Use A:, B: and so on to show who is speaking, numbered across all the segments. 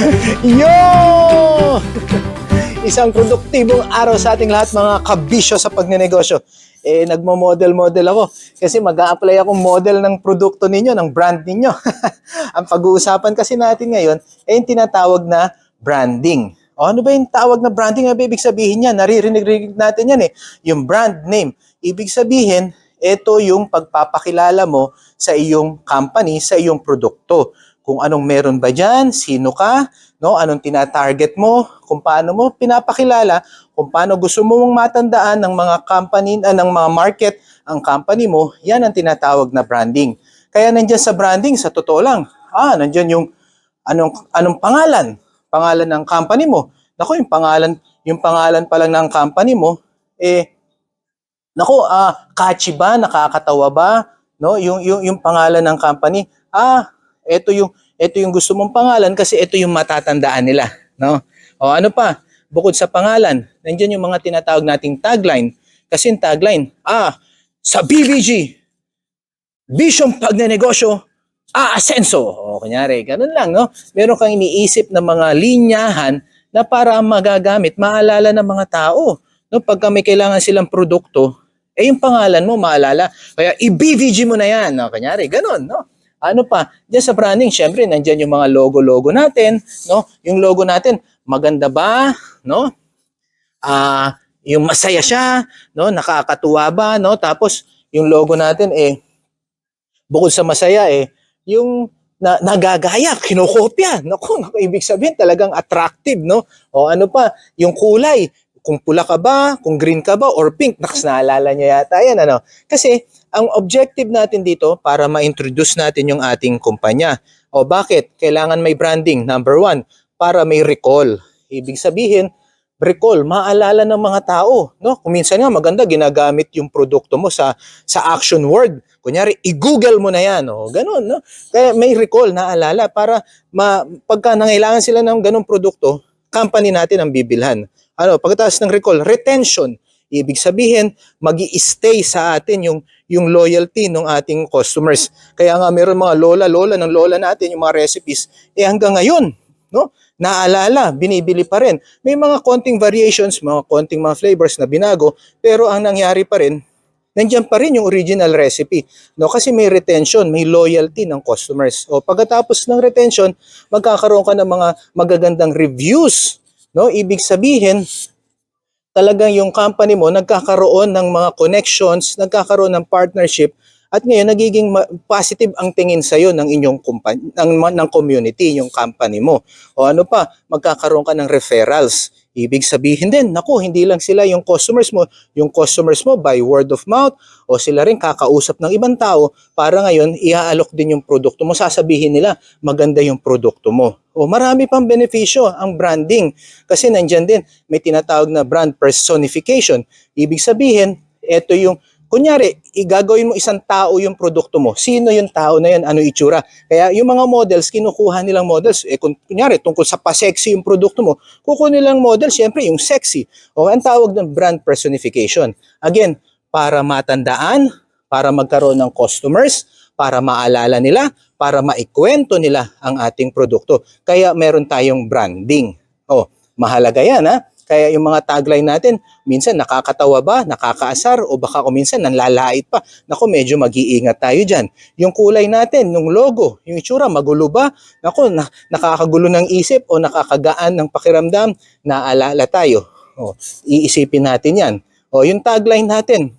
A: Yo! Isang produktibong araw sa ating lahat mga kabisyo sa pagnenegosyo. Eh, nagmo-model-model ako kasi mag apply akong model ng produkto ninyo, ng brand ninyo. Ang pag-uusapan kasi natin ngayon ay yung tinatawag na branding. O ano ba yung tawag na branding? Ano ibig sabihin yan? Naririnig natin yan eh. Yung brand name. Ibig sabihin, ito yung pagpapakilala mo sa iyong company, sa iyong produkto kung anong meron ba dyan, sino ka, no? anong tina-target mo, kung paano mo pinapakilala, kung paano gusto mo mong matandaan ng mga company, ah, ng mga market ang company mo, yan ang tinatawag na branding. Kaya nandyan sa branding, sa totoo lang, ah, nandyan yung anong, anong pangalan, pangalan ng company mo. Naku, yung pangalan, yung pangalan pa lang ng company mo, eh, naku, ah, catchy ba, nakakatawa ba, no? Yung, yung, yung pangalan ng company, ah, ito yung ito yung gusto mong pangalan kasi ito yung matatandaan nila, no? O ano pa? Bukod sa pangalan, nandiyan yung mga tinatawag nating tagline. Kasi yung tagline, ah, sa BBG, Vision Pagnenegosyo, aasenso. O kunyari, ganun lang, no? Meron kang iniisip na mga linyahan na para magagamit, maalala ng mga tao. No, pagka may kailangan silang produkto, eh yung pangalan mo maalala. Kaya i-BVG mo na yan. No? Kunyari, ganun, no? Ano pa? Diyan sa branding, syempre, nandiyan yung mga logo-logo natin, no? Yung logo natin, maganda ba, no? Ah, yung masaya siya, no? Nakakatuwa ba, no? Tapos yung logo natin eh bukod sa masaya eh, yung na, nagagaya, kinokopya. Naku, naku, ibig sabihin talagang attractive, no? O ano pa, yung kulay, kung pula ka ba, kung green ka ba, or pink, naks naalala niya yata yan, ano? Kasi, ang objective natin dito para ma-introduce natin yung ating kumpanya. O bakit? Kailangan may branding. Number one, para may recall. Ibig sabihin, recall, maalala ng mga tao. No? Kung minsan nga maganda, ginagamit yung produkto mo sa, sa action word. Kunyari, i-google mo na yan. O, ganun, no? Kaya may recall, naalala, para ma, pagka nangailangan sila ng ganung produkto, company natin ang bibilhan. Ano, pagkatapos ng recall, retention. Ibig sabihin, mag stay sa atin yung, yung loyalty ng ating customers. Kaya nga meron mga lola-lola ng lola natin, yung mga recipes, eh hanggang ngayon, no? Naalala, binibili pa rin. May mga konting variations, mga konting mga flavors na binago, pero ang nangyari pa rin, nandiyan pa rin yung original recipe. No? Kasi may retention, may loyalty ng customers. O pagkatapos ng retention, magkakaroon ka ng mga magagandang reviews. No? Ibig sabihin, talagang yung company mo nagkakaroon ng mga connections, nagkakaroon ng partnership at ngayon nagiging positive ang tingin sa iyo ng inyong kumpanya ng ng community, yung company mo. O ano pa, magkakaroon ka ng referrals. Ibig sabihin din, naku, hindi lang sila yung customers mo, yung customers mo by word of mouth o sila rin kakausap ng ibang tao para ngayon iaalok din yung produkto mo. Sasabihin nila, maganda yung produkto mo. O marami pang benepisyo ang branding kasi nandyan din may tinatawag na brand personification. Ibig sabihin, ito yung Kunyari, igagawin mo isang tao yung produkto mo. Sino yung tao na yan? Ano itsura? Kaya yung mga models, kinukuha nilang models. Eh, kunyari, tungkol sa pa-sexy yung produkto mo, kukuha nilang model, syempre, yung sexy. O ang tawag ng brand personification. Again, para matandaan, para magkaroon ng customers, para maalala nila, para maikwento nila ang ating produkto. Kaya meron tayong branding. O, mahalaga yan ha. Kaya yung mga tagline natin, minsan nakakatawa ba, nakakaasar, o baka kung minsan nanlalait pa. Naku, medyo mag-iingat tayo dyan. Yung kulay natin, yung logo, yung itsura, magulo ba? Naku, na, nakakagulo ng isip o nakakagaan ng pakiramdam, naalala tayo. O, iisipin natin yan. O, yung tagline natin,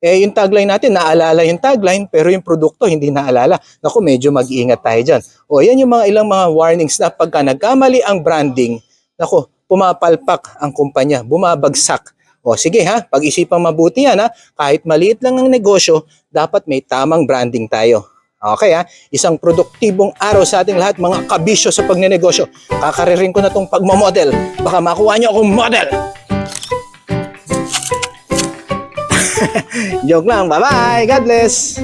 A: eh, yung tagline natin, naalala yung tagline, pero yung produkto hindi naalala. Naku, medyo mag-iingat tayo dyan. O, yan yung mga ilang mga warnings na pagka nagkamali ang branding, naku, pumapalpak ang kumpanya, bumabagsak. O sige ha, pag-isipang mabuti yan ha, kahit maliit lang ang negosyo, dapat may tamang branding tayo. Okay ha, isang produktibong araw sa ating lahat mga kabisyo sa pagnenegosyo. Kakaririn ko na tong pagmamodel. Baka makuha niyo akong model. Joke lang, bye-bye, God bless!